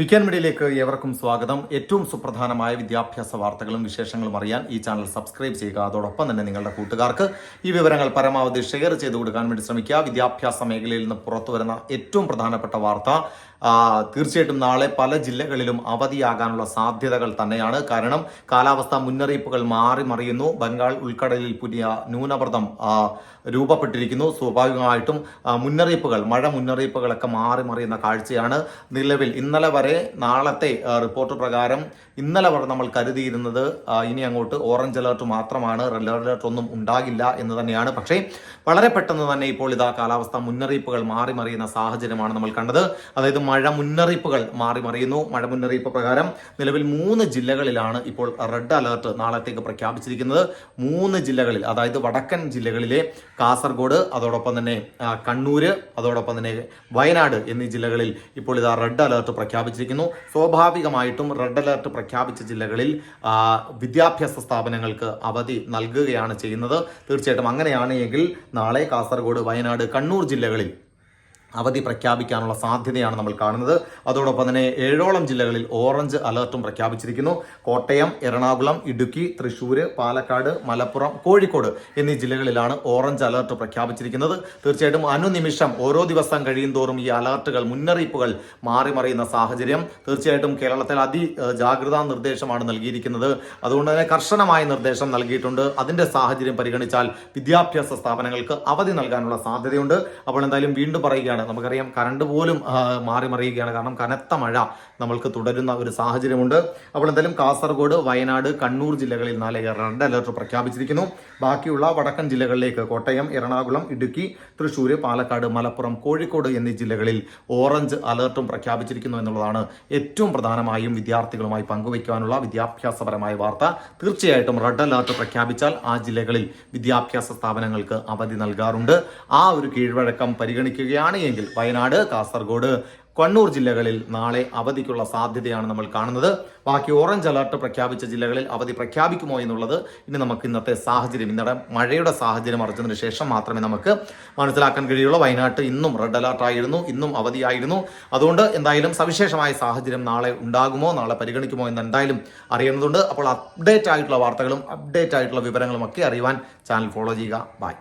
വിക്കാൻ മീഡിയയിലേക്ക് ഏവർക്കും സ്വാഗതം. ഏറ്റവും സുപ്രധാനമായ വിദ്യാഭ്യാസ വാർത്തകളും വിശേഷങ്ങളും അറിയാൻ ഈ ചാനൽ സബ്സ്ക്രൈബ് ചെയ്യുക. അതോടൊപ്പം തന്നെ നിങ്ങളുടെ കൂട്ടുകാർക്ക് ഈ വിവരങ്ങൾ പരമാവധി ഷെയർ ചെയ്ത് കൊടുക്കാൻ വേണ്ടി ശ്രമിക്കുക. വിദ്യാഭ്യാസ മേഖലയിൽ നിന്ന് പുറത്തു വരുന്ന ഏറ്റവും പ്രധാനപ്പെട്ട വാർത്ത തീർച്ചയായിട്ടും നാളെ പല ജില്ലകളിലും അവധിയാകാനുള്ള സാധ്യതകൾ തന്നെയാണ്. കാരണം കാലാവസ്ഥാ മുന്നറിയിപ്പുകൾ മാറി മറിയുന്നു. ബംഗാൾ ഉൾക്കടലിൽ പുതിയ ന്യൂനമർദ്ദം രൂപപ്പെട്ടിരിക്കുന്നു. സ്വാഭാവികമായിട്ടും മുന്നറിയിപ്പുകൾ മഴ മുന്നറിയിപ്പുകളൊക്കെ മാറി മറിയുന്ന കാഴ്ചയാണ് നിലവിൽ. ഇന്നലെ വരെ നാളത്തെ റിപ്പോർട്ട് പ്രകാരം ഇന്നലെ നമ്മൾ കരുതിയിരുന്നത് ഇനി അങ്ങോട്ട് ഓറഞ്ച് അലേർട്ട് മാത്രമാണ് റെഡ് അലർട്ട് ഒന്നും ഉണ്ടാകില്ല എന്ന് തന്നെയാണ്. പക്ഷേ വളരെ പെട്ടെന്ന് തന്നെ ഇപ്പോൾ ഇതാ കാലാവസ്ഥ മുന്നറിയിപ്പുകൾ മാറി മറിയുന്ന സാഹചര്യമാണ് നമ്മൾ കണ്ടത്. അതായത് മഴ മുന്നറിയിപ്പുകൾ മാറി മറിയുന്നു. മഴ മുന്നറിയിപ്പ് പ്രകാരം നിലവിൽ മൂന്ന് ജില്ലകളിലാണ് ഇപ്പോൾ റെഡ് അലേർട്ട് നാളത്തേക്ക് പ്രഖ്യാപിച്ചിരിക്കുന്നത്. മൂന്ന് ജില്ലകളിൽ അതായത് വടക്കൻ ജില്ലകളിലെ കാസർഗോഡ് അതോടൊപ്പം തന്നെ കണ്ണൂര് അതോടൊപ്പം തന്നെ വയനാട് എന്നീ ജില്ലകളിൽ ഇപ്പോൾ ഇതാ റെഡ് അലേർട്ട് അലർട്ട് പ്രഖ്യാപിച്ചിരിക്കുന്നു സ്വാഭാവികമായിട്ടും റെഡ് അലർട്ട് പ്രഖ്യാപിച്ച ജില്ലകളിൽ വിദ്യാഭ്യാസ സ്ഥാപനങ്ങൾക്ക് അവധി നൽകുകയാണ് ചെയ്യുന്നത്. തീർച്ചയായിട്ടും അങ്ങനെയാണെങ്കിൽ നാളെ കാസർഗോഡ് വയനാട് കണ്ണൂർ ജില്ലകളിൽ അവധി പ്രഖ്യാപിക്കാനുള്ള സാധ്യതയാണ് നമ്മൾ കാണുന്നത്. അതോടൊപ്പം തന്നെ ഏഴോളം ജില്ലകളിൽ ഓറഞ്ച് അലർട്ടും പ്രഖ്യാപിച്ചിരിക്കുന്നു. കോട്ടയം എറണാകുളം ഇടുക്കി തൃശൂർ പാലക്കാട് മലപ്പുറം കോഴിക്കോട് എന്നീ ജില്ലകളിലാണ് ഓറഞ്ച് അലർട്ട് പ്രഖ്യാപിച്ചിരിക്കുന്നത്. തീർച്ചയായിട്ടും അനുനിമിഷം ഓരോ ദിവസം കഴിയും തോറും ഈ അലർട്ടുകൾ മുന്നറിയിപ്പുകൾ മാറി മറിയുന്ന സാഹചര്യം തീർച്ചയായിട്ടും കേരളത്തിൽ അതി ജാഗ്രതാ നിർദ്ദേശമാണ് നൽകിയിരിക്കുന്നത്. അതുകൊണ്ട് തന്നെ കർശനമായ നിർദ്ദേശം നൽകിയിട്ടുണ്ട്. അതിന്റെ സാഹചര്യം പരിഗണിച്ചാൽ വിദ്യാഭ്യാസ സ്ഥാപനങ്ങൾക്ക് അവധി നൽകാനുള്ള സാധ്യതയുണ്ട്. അപ്പോൾ എന്തായാലും വീണ്ടും പറയുകയാണ് നമുക്കറിയാം കറണ്ട് പോലും മാറി മറിയുകയാണ്. കാരണം കനത്ത മഴ നമ്മൾക്ക് തുടരുന്ന ഒരു സാഹചര്യമുണ്ട്. അപ്പോൾ എന്തായാലും കാസർഗോഡ് വയനാട് കണ്ണൂർ ജില്ലകളിൽ നാല് റെഡ് അലർട്ട് പ്രഖ്യാപിച്ചിരിക്കുന്നു. ബാക്കിയുള്ള വടക്കൻ ജില്ലകളിലേക്ക് കോട്ടയം എറണാകുളം ഇടുക്കി തൃശ്ശൂർ പാലക്കാട് മലപ്പുറം കോഴിക്കോട് എന്നീ ജില്ലകളിൽ ഓറഞ്ച് അലർട്ടും പ്രഖ്യാപിച്ചിരിക്കുന്നു എന്നുള്ളതാണ് ഏറ്റവും പ്രധാനമായും വിദ്യാർത്ഥികളുമായി പങ്കുവയ്ക്കാനുള്ള വിദ്യാഭ്യാസപരമായ വാർത്ത. തീർച്ചയായിട്ടും റെഡ് അലർട്ട് പ്രഖ്യാപിച്ചാൽ ആ ജില്ലകളിൽ വിദ്യാഭ്യാസ സ്ഥാപനങ്ങൾക്ക് അവധി നൽകാറുണ്ട്. ആ ഒരു കീഴ്വഴക്കം പരിഗണിക്കുകയാണ് എങ്കിൽ വയനാട് കാസർഗോഡ് കണ്ണൂർ ജില്ലകളിൽ നാളെ അവധിക്കുള്ള സാധ്യതയാണ് നമ്മൾ കാണുന്നത്. ബാക്കി ഓറഞ്ച് അലർട്ട് പ്രഖ്യാപിച്ച ജില്ലകളിൽ അവധി പ്രഖ്യാപിക്കുമോ എന്നുള്ളത് ഇനി നമുക്ക് ഇന്നത്തെ സാഹചര്യം ഇന്നത്തെ മഴയുടെ സാഹചര്യം അറിഞ്ഞതിന് ശേഷം മാത്രമേ നമുക്ക് മനസ്സിലാക്കാൻ കഴിയുള്ളൂ. വയനാട്ട് ഇന്നും റെഡ് അലർട്ട് ആയിരുന്നു ഇന്നും അവധിയായിരുന്നു. അതുകൊണ്ട് എന്തായാലും സവിശേഷമായ സാഹചര്യം നാളെ ഉണ്ടാകുമോ നാളെ പരിഗണിക്കുമോ എന്ന് എന്തായാലും അറിയേണ്ടതുണ്ട്. അപ്പോൾ അപ്ഡേറ്റ് ആയിട്ടുള്ള വാർത്തകളും അപ്ഡേറ്റ് ആയിട്ടുള്ള വിവരങ്ങളും ഒക്കെ അറിയുവാൻ ചാനൽ ഫോളോ ചെയ്യുക. ബൈ